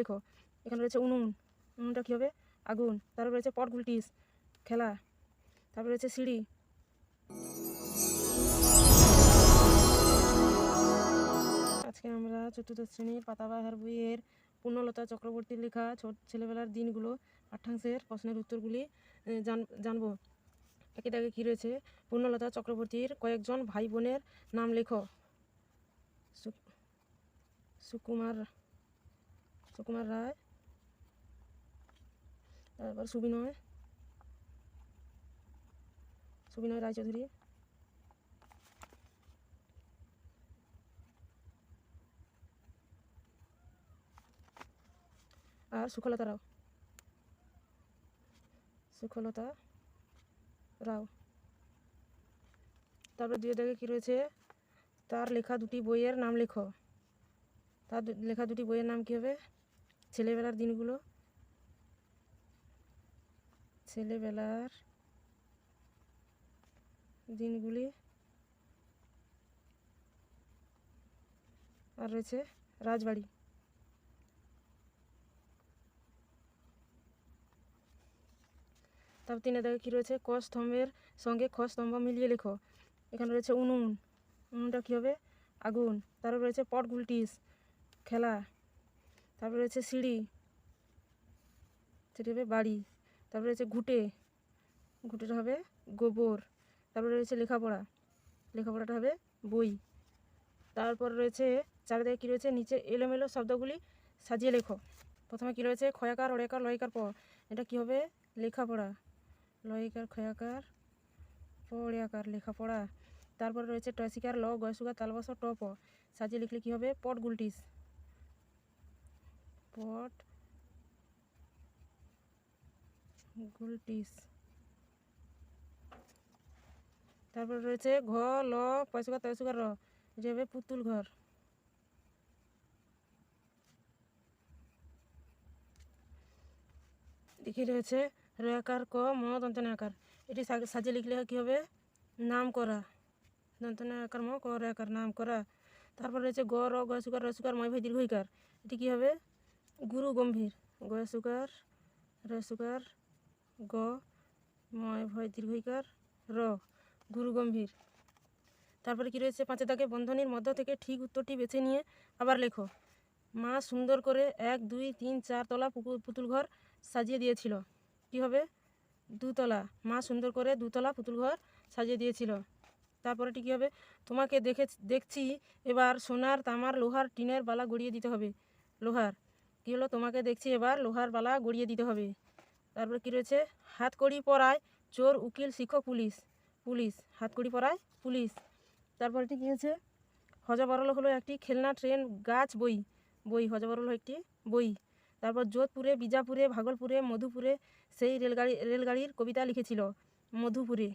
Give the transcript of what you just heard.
লেখো। এখানে রয়েছে উনুন। উনুনটা কী হবে? আগুন। তারপর রয়েছে পট গুলটিস খেলা। তারপর রয়েছে সিঁড়ি। আজকে আমরা চতুর্থ শ্রেণির পাতাবাহার বইয়ের পূর্ণলতা চক্রবর্তীর লেখা ছোট ছেলেবেলার দিনগুলো, পাঠ্যাংশের প্রশ্নের উত্তরগুলি জানব। একে দাগে কী রয়েছে? পূর্ণলতা চক্রবর্তীর কয়েকজন ভাই বোনের নাম লেখো। সুকুমার সুকুমার রায়। তারপর সুবিনয়। সুবিনয় রায়চৌধুরী। আর সুখলতা রাও। সুখলতা রাও। তারপর দুই দাগে কী রয়েছে? তার লেখা দুটি বইয়ের নাম লেখো। তার লেখা দুটি বইয়ের নাম কী হবে? ছেলেবেলার দিনগুলো? ছেলেবেলার দিনগুলি? আর রয়েছে রাজবাড়ি। তারপর তিনে দাগে কী রয়েছে? ক স্তম্ভের সঙ্গে খ স্তম্ভ মিলিয়ে লেখো। এখানে রয়েছে উনুন। উনুনটা কী হবে? আগুন। তারপর রয়েছে পট গুলটিস খেলা। তারপর রয়েছে সিঁড়ি, সেটি হবে বাড়ি, তারপর রয়েছে ঘুটে, ঘুটেটা হবে গোবর, তারপরে রয়েছে লেখাপড়া, লেখাপড়াটা হবে বই, তারপর রয়েছে চারিদিকে কী রয়েছে, নিচে এলোমেলো শব্দগুলি সাজিয়ে লেখো। প্রথমে কী রয়েছে, ক্ষয়াকার অড়েকার লয়কার প এটা কী হবে, লেখাপড়া, লয়কার, ক্ষয়াকার, পড়েয়াকার, লেখাপড়া, তারপর রয়েছে টয়সিকার, ল, গয়সুকার তালবাস ট, প, সাজিয়ে লিখলে কী হবে পট গুলটিস পট গুলটিস তারপর রয়েছে ঘ, ল পয়সুকার তয়সুকার র এটা হবে পুতুল ঘর। দেখি রয়েছে রয়াকার ক, ম দন্তনে আকার। এটি সাজিয়ে লিখলে কী হবে? নাম করা। দন্তনে আকার, ম, ক রয়াকার নাম করা। তারপর রয়েছে গ, র, গ সুকার র সুকার ময় ভাই দীর্ঘইকার এটি কী হবে? গুরু গম্ভীর। গ সুকার র সুকার গ, ময় ভয় দীর্ঘইকার, র, গুরু গম্ভীর। তারপরে কী রয়েছে? পাঁচে দাগে বন্ধনীর মধ্য থেকে ঠিক উত্তরটি বেছে নিয়ে আবার লেখো। মা সুন্দর করে এক, দুই, তিন, চার তলা পুকুর, পুতুল ঘর সাজিয়ে দিয়েছিল। কী হবে? দুতলা। মা সুন্দর করে দুতলা পুতুল ঘর সাজিয়ে দিয়েছিল। তারপরেটি কী হবে? তোমাকে দেখে দেখছি এবার সোনার তামার লোহার টিনের বালা গড়িয়ে দিতে হবে। লোহার। কী হলো? তোমাকে দেখছি এবার লোহার বালা গড়িয়ে দিতে হবে। তারপর কী রয়েছে? হাতকড়ি পরায় চোর, উকিল, শিক্ষক, পুলিশ। পুলিশ, হাতকড়ি পরায় পুলিশ। তারপরটি কী হয়েছে? হজবরল হলো একটি খেলনা, ট্রেন, গাছ, বই। বই হজবরল একটি বই। তারপর যোধপুরে, বিজাপুরে, ভাগলপুরে, মধুপুরে সেই রেলগাড়ি, রেলগাড়ির কবিতা লিখেছিল। মধুপুরে।